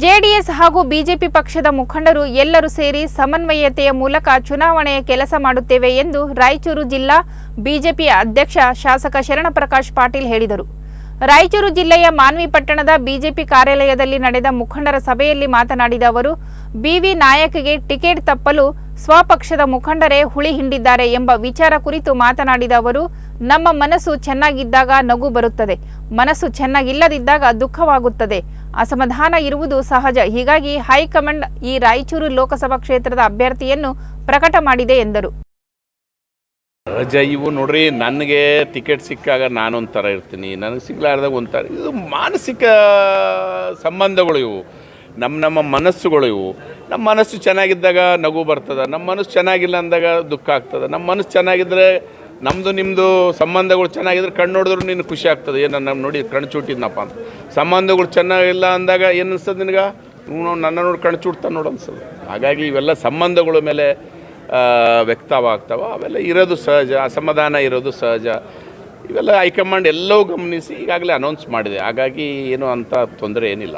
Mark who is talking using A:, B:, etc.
A: JDS ಹಾಗೂ BJP ಪಕ್ಷದ ಮುಖಂಡರು ಎಲ್ಲರೂ ಸೇರಿ ಸಮನ್ವಯತೆಯ ಮೂಲಕ ಚುನಾವಣೆಯ ಕೆಲಸ ಮಾಡುತ್ತೇವೆ ಎಂದು ರಾಯಚೂರು ಜಿಲ್ಲಾ ಬಿಜೆಪಿ ಅಧ್ಯಕ್ಷ ಶಾಸಕ ಶರಣಪ್ರಕಾಶ್ ಪಾಟೀಲ್ ಹೇಳಿದರು. ರಾಯಚೂರು ಜಿಲ್ಲೆಯ ಮಾನ್ವಿ ಪಟ್ಟಣದ ಬಿಜೆಪಿ ಕಾರ್ಯಾಲಯದಲ್ಲಿ ನಡೆದ ಮುಖಂಡರ ಸಭೆಯಲ್ಲಿ ಮಾತನಾಡಿದ ಅವರು, ಬಿವಿ ನಾಯಕ್ಗೆ ಟಿಕೆಟ್ ತಪ್ಪಲು ಸ್ವಪಕ್ಷದ ಮುಖಂಡರೇ ಹುಳಿ ಹಿಂಡಿದ್ದಾರೆ ಎಂಬ ವಿಚಾರ ಕುರಿತು ಮಾತನಾಡಿದ ಅವರು, ನಮ್ಮ ಮನಸ್ಸು ಚೆನ್ನಾಗಿದ್ದಾಗ ನಗು ಬರುತ್ತದೆ, ಮನಸ್ಸು ಚೆನ್ನಾಗಿಲ್ಲದಿದ್ದಾಗ ದುಃಖವಾಗುತ್ತದೆ, ಅಸಮಾಧಾನ ಇರುವುದು ಸಹಜ. ಹೀಗಾಗಿ ಹೈಕಮಾಂಡ್ ಈ ರಾಯಚೂರು ಲೋಕಸಭಾ ಕ್ಷೇತ್ರದ ಅಭ್ಯರ್ಥಿಯನ್ನು ಪ್ರಕಟ ಮಾಡಿದೆ ಎಂದರು.
B: ರಜ ಇವು ನೋಡ್ರಿ, ನನಗೆ ಟಿಕೆಟ್ ಸಿಕ್ಕಾಗ ನಾನೊಂಥರ ಇರ್ತೀನಿ. ನನಗೆ ಸಿಗ್ಲಾರ್ದಾಗ ಒಂಥರ, ಇದು ಮಾನಸಿಕ ಸಂಬಂಧಗಳು ಇವು. ನಮ್ಮ ನಮ್ಮ ಮನಸ್ಸುಗಳು ಇವು. ನಮ್ಮ ಮನಸ್ಸು ಚೆನ್ನಾಗಿದ್ದಾಗ ನಗು ಬರ್ತದೆ ನಮ್ಮ ಮನಸ್ಸು ಚೆನ್ನಾಗಿಲ್ಲ ಅಂದಾಗ ದುಃಖ ಆಗ್ತದೆ. ನಮ್ಮ ಮನಸ್ಸು ಚೆನ್ನಾಗಿದ್ದರೆ ನಮ್ಮದು ನಿಮ್ಮದು ಸಂಬಂಧಗಳು ಚೆನ್ನಾಗಿದ್ರೆ ಕಣ್ಣು ನೋಡಿದ್ರು ನಿನ್ನ ಖುಷಿ ಆಗ್ತದೆ. ಏನು ನಮ್ಮ ನೋಡಿ ಕಣ್ಣು ಚೂಟಿದ್ನಪ್ಪ ಅಂತ. ಸಂಬಂಧಗಳು ಚೆನ್ನಾಗಿಲ್ಲ ಅಂದಾಗ ಏನು ಅನ್ಸ್ತದೆ ನಿನಗೆ? ನನ್ನ ನೋಡಿ ಕಣ್ಣು ಚೂಡ್ತಾನೆ ನೋಡು ಅನ್ಸೋದು. ಹಾಗಾಗಿ ಇವೆಲ್ಲ ಸಂಬಂಧಗಳ ಮೇಲೆ ವ್ಯಕ್ತವಾಗ್ತವೆ, ಅವೆಲ್ಲ ಇರೋದು ಸಹಜ, ಅಸಮಾಧಾನ ಇರೋದು ಸಹಜ. ಇವೆಲ್ಲ ಹೈಕಮಾಂಡ್ ಎಲ್ಲವೂ ಗಮನಿಸಿ ಈಗಾಗಲೇ ಅನೌನ್ಸ್ ಮಾಡಿದೆ. ಹಾಗಾಗಿ ಏನು ಅಂತ ತೊಂದರೆ ಏನಿಲ್ಲ.